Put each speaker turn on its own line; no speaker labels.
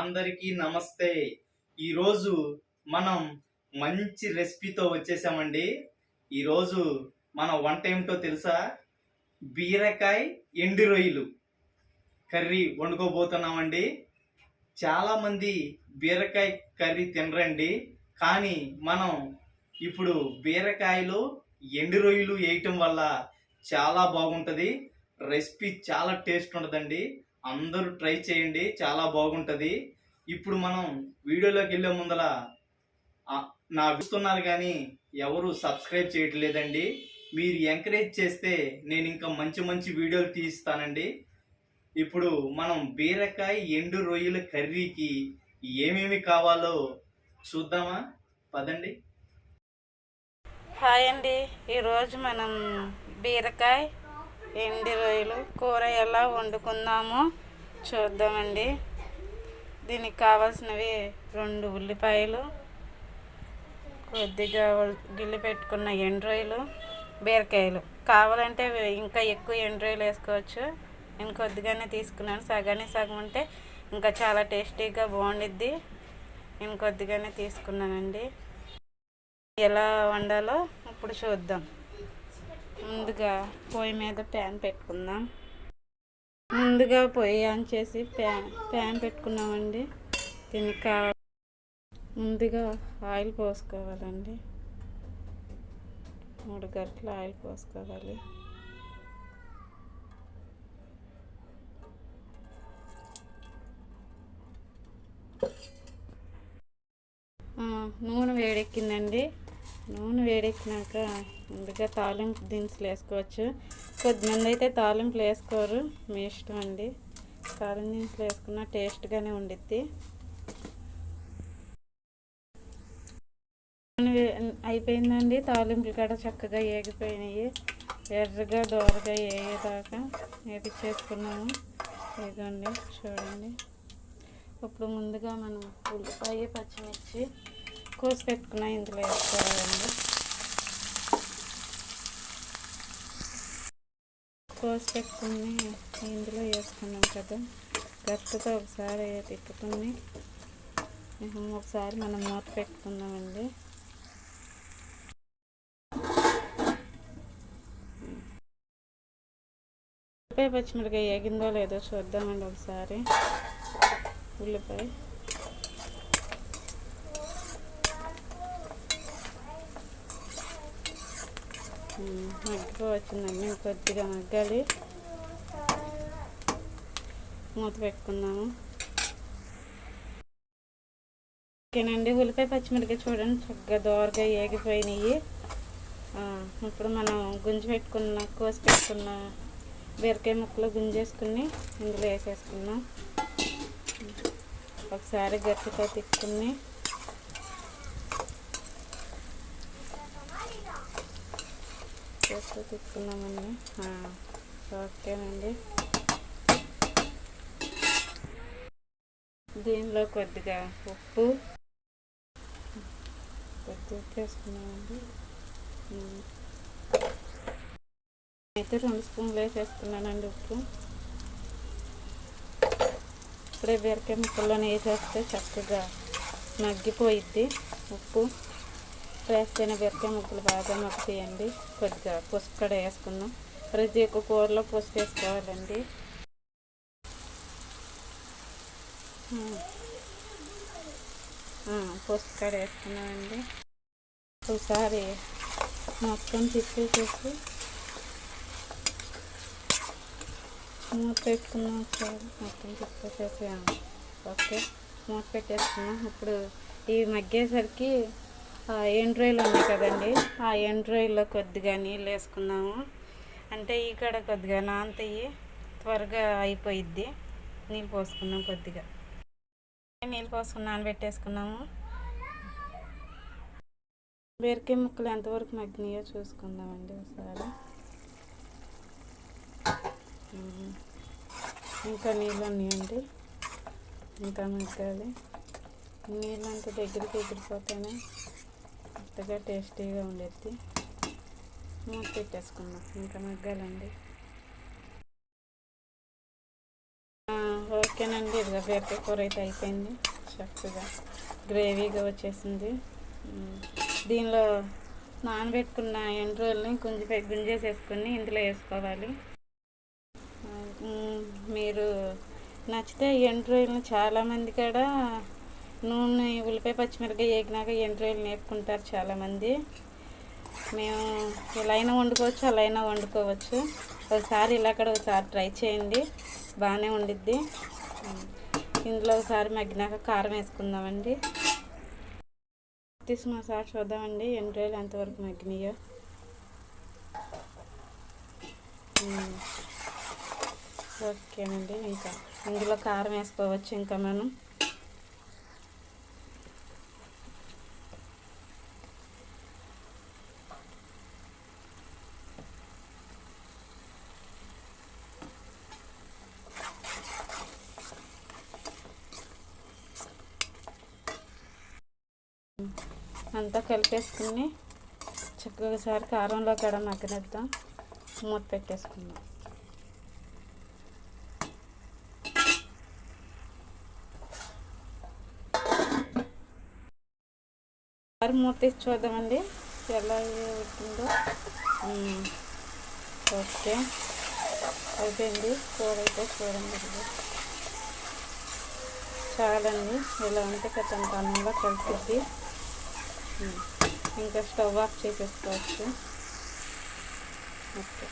అందరికీ నమస్తే. ఈరోజు మనం మంచి రెసిపీతో వచ్చేసామండి. ఈరోజు మన వంట ఏమిటో తెలుసా? బీరకాయ ఎండు రొయ్యలు. కర్రీ వండుకోబోతున్నామండి. చాలామంది బీరకాయ కర్రీ తినరండి. కానీ మనం ఇప్పుడు బీరకాయలో ఎండు రొయ్యలు వేయటం వల్ల చాలా బాగుంటుంది. రెసిపీ చాలా టేస్ట్ ఉంటుందండి అందరూ ట్రై చేయండి చాలా బాగుంటుంది. ఇప్పుడు మనం వీడియోలోకి వెళ్ళే ముందల నా చూస్తున్నారు కానీ ఎవరు సబ్స్క్రైబ్ చేయట్లేదండి. మీరు ఎంకరేజ్ చేస్తే నేను ఇంకా మంచి మంచి వీడియోలు తీస్తానండి. ఇప్పుడు మనం బీరకాయ ఎండు రొయ్యల కర్రీకి ఏమేమి కావాలో చూద్దామా? పదండి.
హాయ్ అండి. ఈరోజు మనం బీరకాయ ఎండి రొయ్యలు. కూర ఎలా వండుకుందామో చూద్దామండి. దీనికి కావాల్సినవి రెండు ఉల్లిపాయలు కొద్దిగా గిల్లి పెట్టుకున్న ఎండు బీరకాయలు. కావాలంటే ఇంకా ఎక్కువ ఎండు వేసుకోవచ్చు. నేను కొద్దిగానే తీసుకున్నాను. సగానే సగం ఉంటే ఇంకా చాలా టేస్టీగా బాగుండిద్ది. నేను కొద్దిగానే తీసుకున్నానండి. ఎలా వండాలో ఇప్పుడు చూద్దాం. ముందుగా పొయ్యి మీద ప్యాన్ పెట్టుకుందాం. ముందుగా పొయ్యి ఆన్ చేసి ప్యాన్ ప్యాన్ పెట్టుకున్నామండి. దీనికి కావాలి ముందుగా ఆయిల్ పోసుకోవాలండి. మూడు గంటల ఆయిల్ పోసుకోవాలి. నూనె వేడెక్కిందండి. నూనె వేడెక్కినాక ముందుగా తాలింపు దినుసులు వేసుకోవచ్చు. కొద్దిమంది అయితే తాలింపులు వేసుకోరు. మీ ఇష్టం అండి. తాలింపు దినుసులు వేసుకున్న టేస్ట్గానే ఉండిద్ది. నూనె అయిపోయిందండి. తాలింపులు కూడా చక్కగా ఏగిపోయినాయి. ఎర్రగా దోరగా వేయేదాకా వేపించేసుకున్నాము ఇదిగోండి చూడండి. ఇప్పుడు ముందుగా మనం ఉల్లిపాయ పచ్చిమిర్చి కోసి పెట్టుకున్న ఇందులో వేసుకోవాలండి. కోసి పెట్టుకుని ఇందులో వేసుకున్నాం కదా. గట్టుతో ఒకసారి తిప్పుకుని ఒకసారి మనం మూత పెట్టుకుందామండి. ఉల్లిపాయ పచ్చిమిరకాయ ఏగిందో లేదో చూద్దామండి ఒకసారి. ఉల్లిపాయ. మగ్గిపోవచ్చిందండి. కొద్దిగా మగ్గాలి. మూత పెట్టుకుందాము. ఓకేనండి. ఉల్లిపాయ పచ్చిమిరపకాయ చూడండి. చక్కగా దోరగా ఏగిపోయినాయి. ఇప్పుడు మనం గుంజి పెట్టుకున్న కోసి పెట్టుకున్న బీరకాయ ముక్కలు గుంజేసుకుని ఇందులో వేసేసుకున్నాం ఒకసారి గట్టిగా తిప్పుకుని గట్టిగా తిప్పుకున్నామండి ఓకేనండి. దీనిలో కొద్దిగా ఉప్పు. కొద్దిగా ఉప్పు వేసుకున్నామండి అయితే రెండు స్పూన్లు వేసేసుకున్నానండి ఉప్పు. ఇప్పుడే బీరకాయ ముక్కల్లోనే వేసేస్తే చక్కగా మగ్గిపోయిద్ది ఉప్పు. వేస్తేనే బీరకాయ ముక్కలు బాగా మగ్గుతాయండి. కొద్దిగా పసుపు కూడా వేసుకుందాం. ప్రతి ఒక్క కూరలో పసుపు వేసుకోవాలండి. పసుపు కూడా వేసుకున్నామండి. ఒకసారి మొత్తం తిప్పేసేసి మూత పెట్టుకున్నాం ఒకసారి. మొత్తం తిప్పేసేసి ఓకే. మూత పెట్టేసుకున్నాం. ఇప్పుడు ఇవి మగ్గేసరికి ఆ ఎండు ఉన్నాయి కదండి? ఆ ఎండ్రాయిల్లో కొద్దిగా నీళ్ళు వేసుకున్నాము అంటే ఈ కాడ కొద్దిగా నానతాయి త్వరగా అయిపోయిద్ది. నీళ్ళు పోసుకున్నాం కొద్దిగా. నీళ్ళు పోసుకుని నానబెట్టేసుకున్నాము? బీరకాయ ముక్కలు ఎంతవరకు మగ్గినాయో చూసుకుందామండి ఒకసారి. ఇంకా నీళ్ళు ఉన్నాయండి? ఇంకా మగ్గాలి. నీళ్ళంతా దగ్గరికి ఎగిరిపోతేనే కొత్తగా టేస్టీగా ఉండేది. మూత పెట్టేసుకున్నాం ఇంకా మగ్గాలండి. ఓకేనండి. ఇదిగో బీరకాయ కూర అయితే అయిపోయింది. చక్కగా గ్రేవీగా వచ్చేసింది. దీనిలో నానబెట్టుకున్న ఎండు రోజులని కొంచెం గుంజేసేసుకొని ఇందులో వేసుకోవాలి. మీరు నచ్చితే ఎండు చాలామంది కూడా నూనె ఉల్లిపాయ పచ్చిమిరపకాయ వేగినాక ఎండు నేర్పుకుంటారు చాలామంది. మేము ఇలా అయినా వండుకోవచ్చు అలా అయినా వండుకోవచ్చు. ఒకసారి ఇలా కూడా ఒకసారి ట్రై చేయండి. బాగానే ఉండిద్ది. ఇందులో ఒకసారి మగ్గినాక కారం వేసుకుందామండి. తీసి ఒకసారి చూద్దామండి ఎన్ని రోజులు ఎంతవరకు మగ్గినాయో. ఓకేనండి ఇంకా ఇందులో కారం వేసుకోవచ్చు ఇంకా మనం. అంతా కలిపేసుకుని చక్కగా ఒకసారి కారంలో కూడా మగ్గనిద్దాం. మూత పెట్టేసుకుందాం. ఒకసారి మూత తీసి చూద్దామండి. ఎలా అవుతుందో. ఓకే. అయిపోయింది. కూర అయితే చూడండి చాలండి. ఇలా ఉంటే కదా అన్నంలో కలిసిద్ది Hmm. ఇంకా స్టవ్ ఆఫ్ చేసేసుకోవచ్చు. ఓకే.